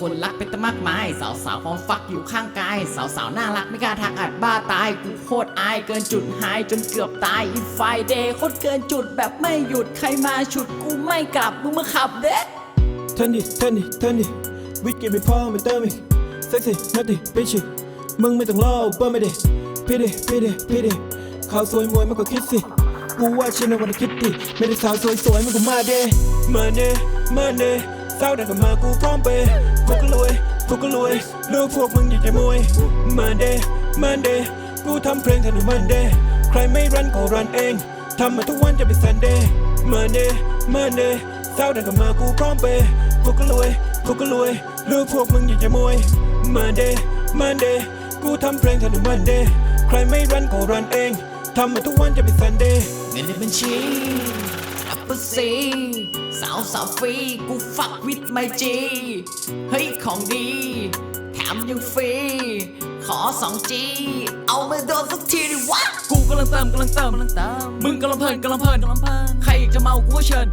คนรักเป็นตะมากมาย สาวสาวๆความฟักอยู่ข้างกาย สาวสาวน่ารักไม่กล้าทักอัดบ้าตาย กูโคตรอายเกินจุดหายจนเกือบตายอีไฟเดย์โคตรเกินจุดแบบไม่หยุดใครมาฉุดกูไม่กลับมึงมาขับเด้เทิร์นดิเทิร์นดิเทิร์นดิวิกกี้ไม่พอไม่เติมอีกเซ็กซี่นัตติปิชิมึงไม่ต้องรอเปิ้ลไม่ดิพี่ดิพี่ดิพี่ดิข่าสวยมวยมากกว่าคิดสิ กูว่าฉันน่ะวันคิดดิไม่ได้สาวสวยสวยมันก็มาเด้มาเน่มาเน่สาวได้ก็มากูพร้อมเป กูก็รวย กูก็รวยลูกพวกมึงอยากจะมวยมาเดมาเดกูทำเพลงทันวันเดใครไม่รันก็รันเอง ทำมาทุกวันจะเป็นซันเดย์มาเน่มาเน่สาวได้ก็มากูพร้อมเปกูก็รวย กูก็รวยลูกพวกมึงอยากจะมวยมาเดมาเดกูทำเพลงทันวันเดใครไม่รันก็รันเอง ทำมาทุกวันจะเป็นซันเดย์เงินในบัญชี เปอร์ซีสาวสาวฟรีกูฟักวิดไมจีเฮ้ยของดี แถมยังฟรี ขอ 2G เอามาโดนสักทีดิวะกูกำลังเติมกำลังเติมกำลังเติมมึงกำลังเพลินกำลังเพลินกำลังเพลินใครอยากจะเมากูก็เชิญ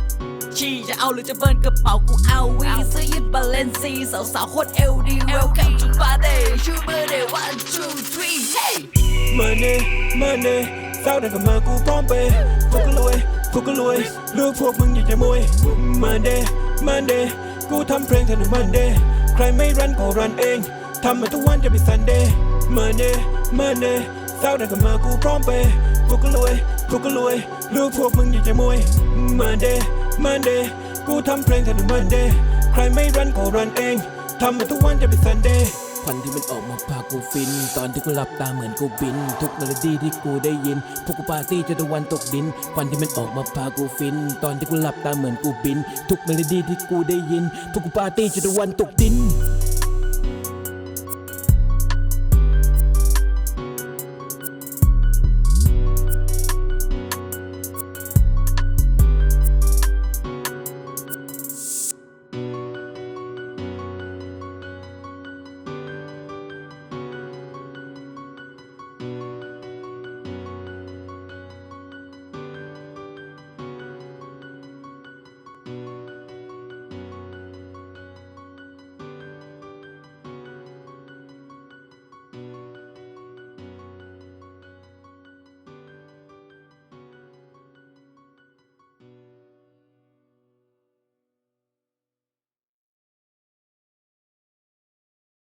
ชีจะเอาหรือจะเบิร์นกระเป๋ากูเอาวีเสื้อยืดบาเลนซีสาวสาวๆโคตรเอลดี Welcome to party ชูเบอร์เดย์ one two three hey มาเน่มาเน่สาวได้ก็มากูพร้อมเปย์กูก็รวย กูก็รวยลูกพวกมึงอยากจะมวยมาเน่มาเน่กูทำเพลงทันวันเดใครไม่รันก็รันเองทำมาทุกวันจะเป็นซันเดย์มาเน่มาเน่สาได้ก็มากูพร้อมเปกูก็รวยกูก็รวยลูกพวกมึงอยากจะมวยมาเน่มาเน่กูทำเพลงทันวันเดใครไม่รันก็รันเองทำมาทุกวันจะเป็นซันเดย์ควันที่มันออกมาพากูฟิน ตอนที่กูหลับตาเหมือนกูบิน ทุกเมโลดี้ที่กูได้ยิน พวกกูปาร์ตี้จนตะวันตกดิน ควันที่มันออกมาพากูฟิน ตอนที่กูหลับตาเหมือนกูบิน ทุกเมโลดี้ที่กูได้ยิน พวกกูปาร์ตี้จนตะวันตกดิน